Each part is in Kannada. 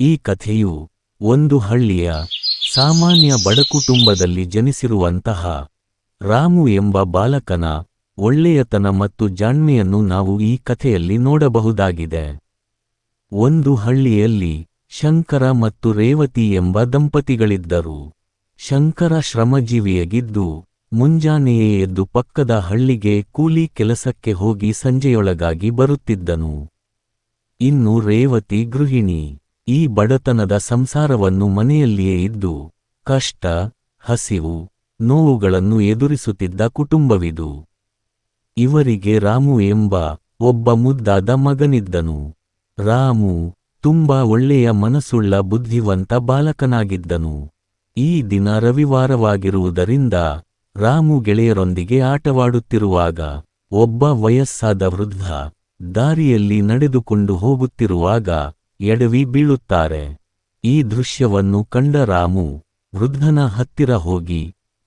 ಈ ಕಥೆಯು ಒಂದು ಹಳ್ಳಿಯ ಸಾಮಾನ್ಯ ಬಡಕುಟುಂಬದಲ್ಲಿ ಜನಿಸಿರುವಂತಹ ರಾಮು ಎಂಬ ಬಾಲಕನ ಒಳ್ಳೆಯತನ ಮತ್ತು ಜಾಣ್ಮೆಯನ್ನು ನಾವು ಈ ಕಥೆಯಲ್ಲಿ ನೋಡಬಹುದಾಗಿದೆ. ಒಂದು ಹಳ್ಳಿಯಲ್ಲಿ ಶಂಕರ ಮತ್ತು ರೇವತಿ ಎಂಬ ದಂಪತಿಗಳಿದ್ದರು. ಶಂಕರ ಶ್ರಮಜೀವಿಯಾಗಿದ್ದು, ಮುಂಜಾನೆಯೇ ಎದ್ದು ಪಕ್ಕದ ಹಳ್ಳಿಗೆ ಕೂಲಿ ಕೆಲಸಕ್ಕೆ ಹೋಗಿ ಸಂಜೆಯೊಳಗಾಗಿ ಬರುತ್ತಿದ್ದನು. ಇನ್ನು ರೇವತಿ ಗೃಹಿಣಿ. ಈ ಬಡತನದ ಸಂಸಾರವನ್ನು ಮನೆಯಲ್ಲಿಯೇ ಇದ್ದು, ಕಷ್ಟ, ಹಸಿವು, ನೋವುಗಳನ್ನು ಎದುರಿಸುತ್ತಿದ್ದ ಕುಟುಂಬವಿದು. ಇವರಿಗೆ ರಾಮು ಎಂಬ ಒಬ್ಬ ಮುದ್ದಾದ ಮಗನಿದ್ದನು. ರಾಮು ತುಂಬಾ ಒಳ್ಳೆಯ ಮನಸ್ಸುಳ್ಳ ಬುದ್ಧಿವಂತ ಬಾಲಕನಾಗಿದ್ದನು. ಈ ದಿನ ರವಿವಾರವಾಗಿರುವುದರಿಂದ ರಾಮು ಗೆಳೆಯರೊಂದಿಗೆ ಆಟವಾಡುತ್ತಿರುವಾಗ, ಒಬ್ಬ ವಯಸ್ಸಾದ ವೃದ್ಧ ದಾರಿಯಲ್ಲಿ ನಡೆದುಕೊಂಡು ಹೋಗುತ್ತಿರುವಾಗ ಎಡವಿ ಬೀಳುತ್ತಾರೆ. ಈ ದೃಶ್ಯವನ್ನು ಕಂಡ ರಾಮು ವೃದ್ಧನ ಹತ್ತಿರ ಹೋಗಿ,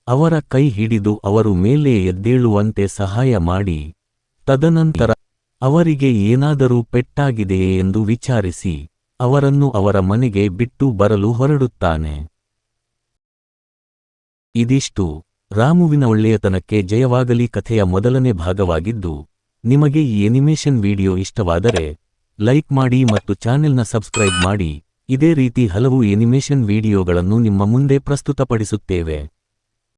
ಅವರ ಕೈ ಹಿಡಿದು ಅವರು ಮೇಲೆ ಎದ್ದೇಳುವಂತೆ ಸಹಾಯ ಮಾಡಿ, ತದನಂತರ ಅವರಿಗೆ ಏನಾದರೂ ಪೆಟ್ಟಾಗಿದೆಯೇ ಎಂದು ವಿಚಾರಿಸಿ, ಅವರನ್ನು ಅವರ ಮನೆಗೆ ಬಿಟ್ಟು ಬರಲು ಹೊರಡುತ್ತಾನೆ. ಇದಿಷ್ಟು. ರಾಮುವಿನ ಒಳ್ಳೆಯತನಕ್ಕೆ ಜಯವಾಗಲಿ ಕಥೆಯ ಮೊದಲನೇ ಭಾಗವಾಗಿದ್ದು, ನಿಮಗೆ ಈ ಎನಿಮೇಷನ್ ವಿಡಿಯೋ ಇಷ್ಟವಾದರೆ ಲೈಕ್ ಮಾಡಿ ಮತ್ತು ಚಾನೆಲ್ನ ಸಬ್ಸ್ಕ್ರೈಬ್ ಮಾಡಿ. ಇದೇ ರೀತಿ ಹಲವು ಎನಿಮೇಷನ್ ವಿಡಿಯೋಗಳನ್ನು ನಿಮ್ಮ ಮುಂದೆ ಪ್ರಸ್ತುತಪಡಿಸುತ್ತೇವೆ.